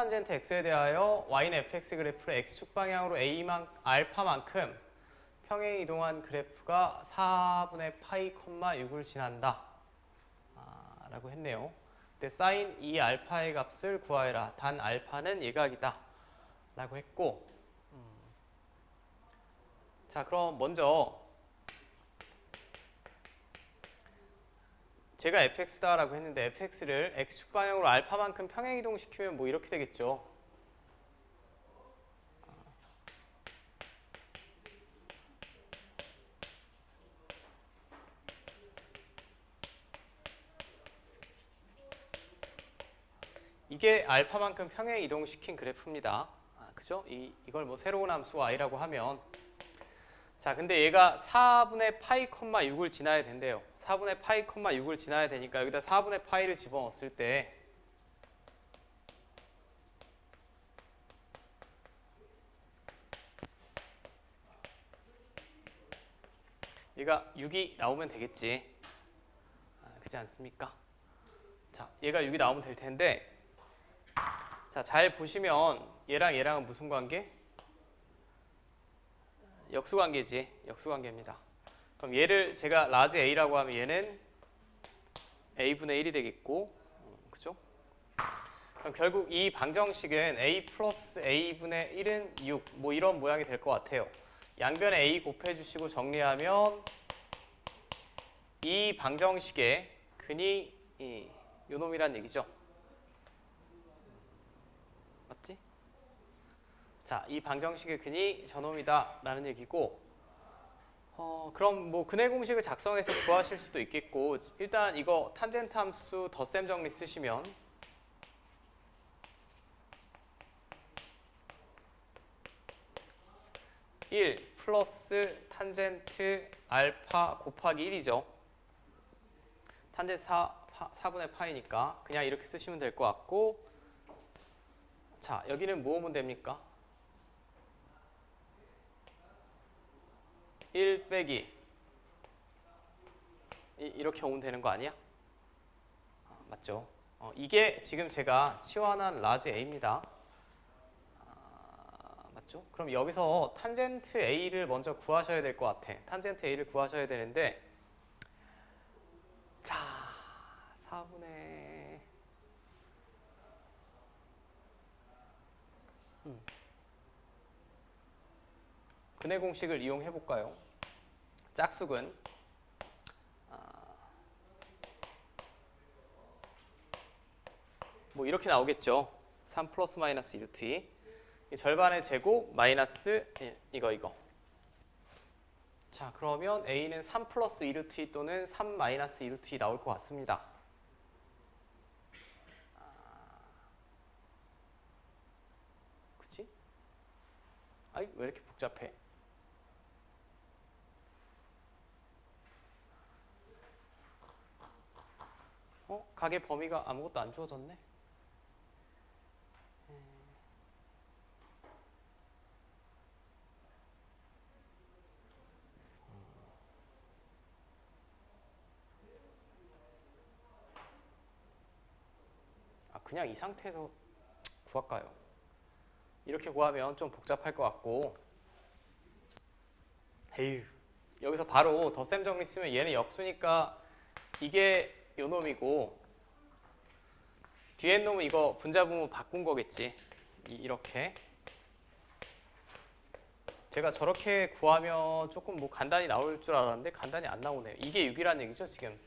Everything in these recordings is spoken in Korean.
코탄젠트 x에 대하여 y는 fx 그래프를 x축 방향으로 a만 알파만큼 평행 이동한 그래프가 4분의 파이 콤마 6을 지난다. 아, 라고 했네요. 근데 사인 2 알파의 값을 구하여라. 단 알파는 예각이다. 라고 했고 음. 자 그럼 먼저 제가 fx다라고 했는데 fx를 x축 방향으로 알파만큼 평행 이동시키면 뭐 이렇게 되겠죠. 이게 알파만큼 평행 이동시킨 그래프입니다. 아, 그죠? 이, 이걸 뭐 새로운 함수 y라고 하면 자, 근데 얘가 4분의 파이 콤마 6을 지나야 된대요. 4분의 파이 콤마 6을 지나야 되니까 여기다 4분의 파이를 집어넣었을 때 얘가 6이 나오면 되겠지. 아, 그렇지 않습니까? 자, 얘가 6이 나오면 될 텐데 자, 잘 보시면 얘랑 얘랑은 무슨 관계? 역수 관계지. 역수 관계입니다. 그럼 얘를 제가 라지 A라고 하면 얘는 A분의 1이 되겠고, 음, 그죠? 그럼 결국 이 방정식은 A 플러스 A분의 1은 6, 뭐 이런 모양이 될 것 같아요. 양변에 A 곱해 주시고 정리하면 이 방정식의 근이 이 요놈이란 얘기죠. 맞지? 자, 이 방정식의 근이 저놈이다 라는 얘기고 어, 그럼 뭐 근해 공식을 작성해서 구하실 수도 있겠고 일단 이거 탄젠트 함수 덧셈 정리 쓰시면. (1) 플러스 탄젠트 알파 곱하기 1이죠. 탄젠트 4, 4분의 파이니까 그냥 이렇게 쓰시면 될 것 같고. 자 여기는 뭐 오면 됩니까? 1 빼기 이, 이렇게 오면 되는 거 아니야? 아, 맞죠? 어, 이게 지금 제가 치환한 라지 A입니다. 아? 그럼 여기서 탄젠트 A를 먼저 구하셔야 될 것 같아. 탄젠트 A를 구하셔야 되는데 자 4분의 음. 근해 공식을 이용해 볼까요? 짝수근 아, 뭐 이렇게 나오겠죠. 3 플러스 마이너스 2t 이 절반의 제곱 마이너스 이- 이거 이거 자 그러면 a는 3 플러스 2루트 또는 3 마이너스 2루트 나올 것 같습니다. 아, 그치? 아이 왜 이렇게 복잡해? 어? 가게 범위가 아무것도 안 주어졌네? 아 그냥 이 상태에서 구할까요? 이렇게 구하면 좀 복잡할 것 같고 에휴 여기서 바로 덧셈 정리 쓰면 얘는 역수니까 이게 요 놈이고 뒤에 놈은 이거 분자분모 바꾼 거겠지. 이- 이렇게. 제가 저렇게 구하면 조금 뭐 간단히 나올 줄 알았는데 간단히 안 나오네요. 이게 6이라는 얘기죠 지금?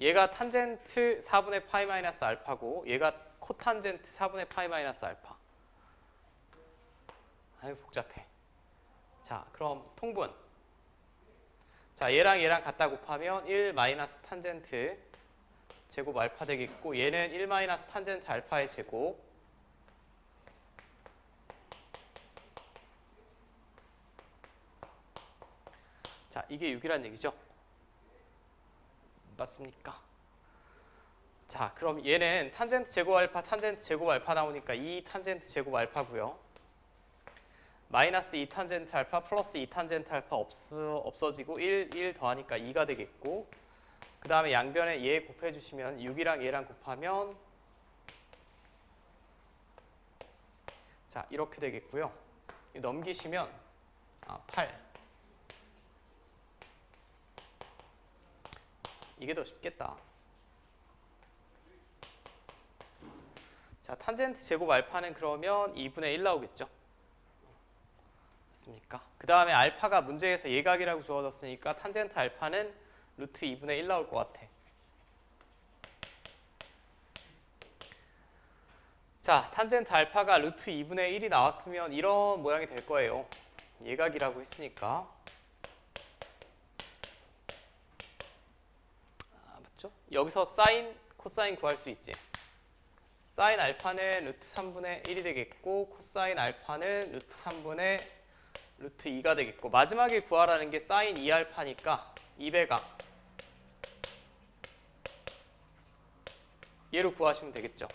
얘가 탄젠트 4분의 파이 마이너스 알파고 얘가 코탄젠트 4분의 파이 마이너스 알파. 아유 복잡해. 자 그럼 통분. 자 얘랑 얘랑 갖다 곱하면 1 마이너스 탄젠트 제곱 알파 되겠고 얘는 1 마이너스 탄젠트 알파의 제곱. 자 이게 6이란 얘기죠? 맞습니까? 자 그럼 얘는 탄젠트 제곱 알파 탄젠트 제곱 알파 나오니까 2 탄젠트 제곱 알파고요. 마이너스 2 탄젠트 알파 플러스 2 탄젠트 알파 없어, 없어지고 1, 1 더하니까 2가 되겠고 그 다음에 양변에 얘 곱해 주시면 6이랑 얘랑 곱하면 자, 이렇게 되겠고요. 넘기시면 아, 8. 이게 더 쉽겠다. 자, 탄젠트 제곱 알파는 그러면 2분의 1 나오겠죠. 맞습니까? 그 다음에 알파가 문제에서 예각이라고 주어졌으니까 탄젠트 알파는 루트 2분의 1 나올 것 같아. 자, 탄젠트 알파가 루트 2분의 1이 나왔으면 이런 모양이 될 거예요. 예각이라고 했으니까. 아, 맞죠? 여기서 사인, 코사인 구할 수 있지. 사인 알파는 루트 3분의 1이 되겠고 코사인 알파는 루트 3분의 루트 2가 되겠고 마지막에 구하라는 게 사인 2알파니까 2배가 얘로 구하시면 되겠죠.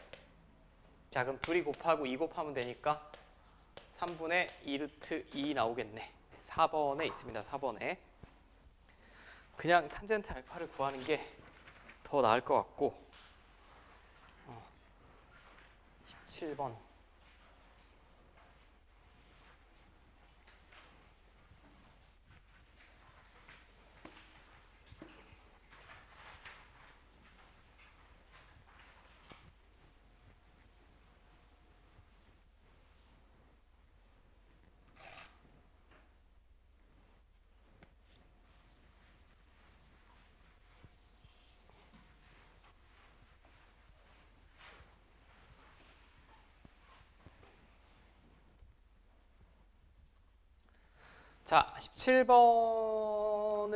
자 그럼 둘이 곱하고 2 곱하면 되니까 3분의 2 루트 2 나오겠네. 4번에 있습니다. 4번에 그냥 탄젠트 알파를 구하는 게 더 나을 것 같고 7번. 자, 17번을